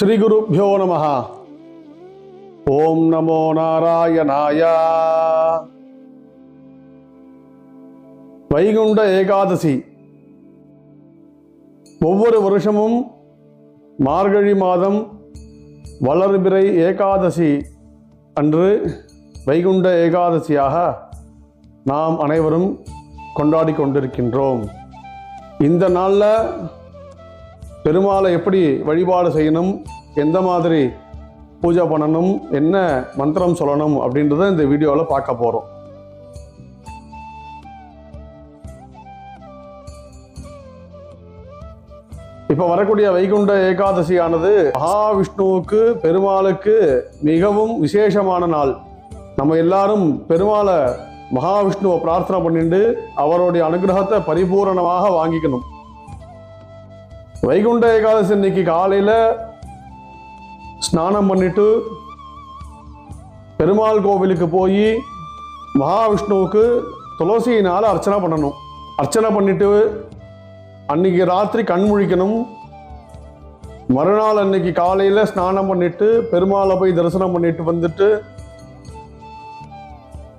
ஸ்ரீகுருப்போ நம. ஓம் நமோ நாராயணாய. வைகுண்ட ஏகாதசி. ஒவ்வொரு வருஷமும் மார்கழி மாதம் வளர்பிறை ஏகாதசி அன்று வைகுண்ட ஏகாதசியாக நாம் அனைவரும் கொண்டாடி கொண்டிருக்கின்றோம். இந்த நாளில் பெருமாளை எப்படி வழிபாடு செய்யணும் எந்த மாதிரி பூஜை பண்ணணும் என்ன மந்திரம் சொல்லணும் அப்படின்றத இந்த வீடியோவில் பார்க்க போகிறோம் இப்போ வரக்கூடிய வைகுண்ட ஏகாதசியானது மகாவிஷ்ணுவுக்கு பெருமாளுக்கு மிகவும் விசேஷமான நாள். நம்ம எல்லாரும் பெருமாளை மகாவிஷ்ணுவை பிரார்த்தனை பண்ணிட்டு அவருடைய அனுகிரகத்தை பரிபூரணமாக வாங்கிக்கணும். வைகுண்ட ஏகாதசி இன்னைக்கு காலையில் ஸ்நானம் பண்ணிட்டு பெருமாள் கோவிலுக்கு போய் மகாவிஷ்ணுவுக்கு துளசியினால் அர்ச்சனை பண்ணணும். அர்ச்சனை பண்ணிட்டு அன்னைக்கு ராத்திரி கண் முழிக்கணும். மறுநாள் அன்னைக்கு காலையில் ஸ்நானம் பண்ணிட்டு பெருமாளை போய் தரிசனம் பண்ணிட்டு வந்துட்டு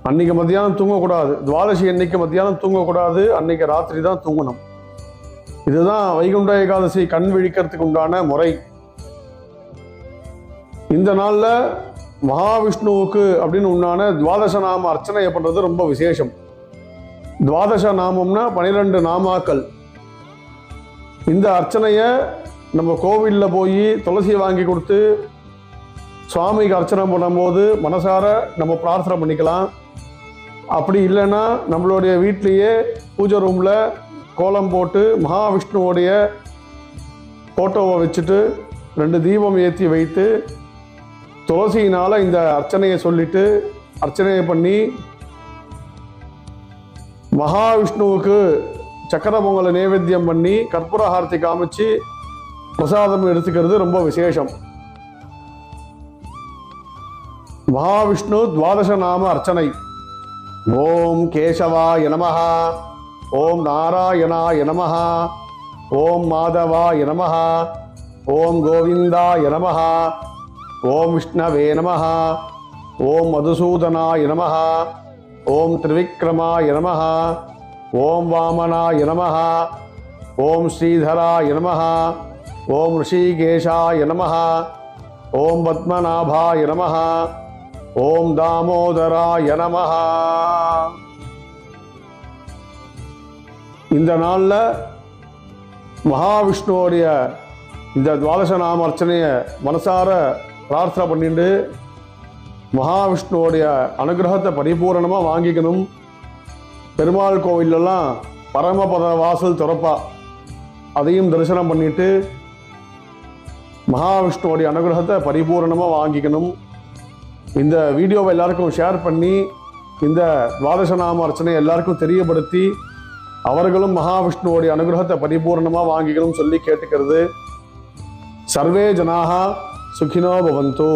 அன்னைக்கு மத்தியானம் தூங்கக்கூடாது. துவாதசி அன்னைக்கு மத்தியானம் தூங்கக்கூடாது. அன்னைக்கு ராத்திரி தான் தூங்கணும். இதுதான் வைகுண்ட ஏகாதசி கண் விழிக்கிறதுக்கு உண்டான முறை. இந்த நாளில் மகாவிஷ்ணுவுக்கு அப்படின்னு உண்டான துவாதச நாம அர்ச்சனையை பண்ணுறது ரொம்ப விசேஷம். துவாதச நாமம்னா பனிரெண்டு நாமாக்கள். இந்த அர்ச்சனையை நம்ம கோவிலில் போய் துளசியை வாங்கி கொடுத்து சுவாமிக்கு அர்ச்சனை பண்ணும்போது மனசார நம்ம பிரார்த்தனை பண்ணிக்கலாம். அப்படி இல்லைன்னா நம்மளுடைய வீட்லேயே பூஜை ரூமில் கோலம் போட்டு மகாவிஷ்ணுவோடைய ஃபோட்டோவை வச்சுட்டு ரெண்டு தீபம் ஏற்றி வைத்து துளசியினால் இந்த அர்ச்சனையை சொல்லிட்டு அர்ச்சனையை பண்ணி மகாவிஷ்ணுவுக்கு சக்கர பொங்கலை நைவேத்தியம் பண்ணி கற்பூரஹாரத்தை காமிச்சு பிரசாதம் எடுத்துக்கிறது ரொம்ப விசேஷம். மகாவிஷ்ணு துவாதச நாம அர்ச்சனை. ஓம் கேசவாய நமஹா. ஓம் நாராயணாய நமஹ ஓம் மாதவாய நமஹ ஓம் கோவிந்தாய நமஹ ஓம் விஷ்ணவே நமஹா ஓம் மதுசூதனாய நமஹ ஓம் திரிவிக்ரமாய நமஹ ஓம் வாமனாய நமஹ ஓம் ஸ்ரீதராய நமஹ ஓம் ரிஷிகேஷாய நமஹ ஓம் பத்மநாபாய நமஹ ஓம் தாமோதராய நமஹ இந்த நாளில் மகாவிஷ்ணுவோடைய இந்த துவாதச நாம அர்ச்சனையை மனசார பிரார்த்தனை பண்ணிட்டு மகாவிஷ்ணுவோடைய அனுகிரகத்தை பரிபூரணமாக வாங்கிக்கணும். பெருமாள் கோவிலெல்லாம் பரமபத வாசல் திறப்பா. அதையும் தரிசனம் பண்ணிட்டு மகாவிஷ்ணுவோடைய அனுகிரகத்தை பரிபூரணமாக வாங்கிக்கணும். இந்த வீடியோவை எல்லாருக்கும் ஷேர் பண்ணி இந்த துவாதச நாம அர்ச்சனை எல்லாருக்கும் தெரியப்படுத்தி அவர்களும் மகாவிஷ்ணுவோடைய அனுகிரகத்தை பரிபூர்ணமாக வாங்கிக்கணும்னு சொல்லி கேட்டுக்கிறது. சர்வே ஜனாகா சுகினோ பவந்து.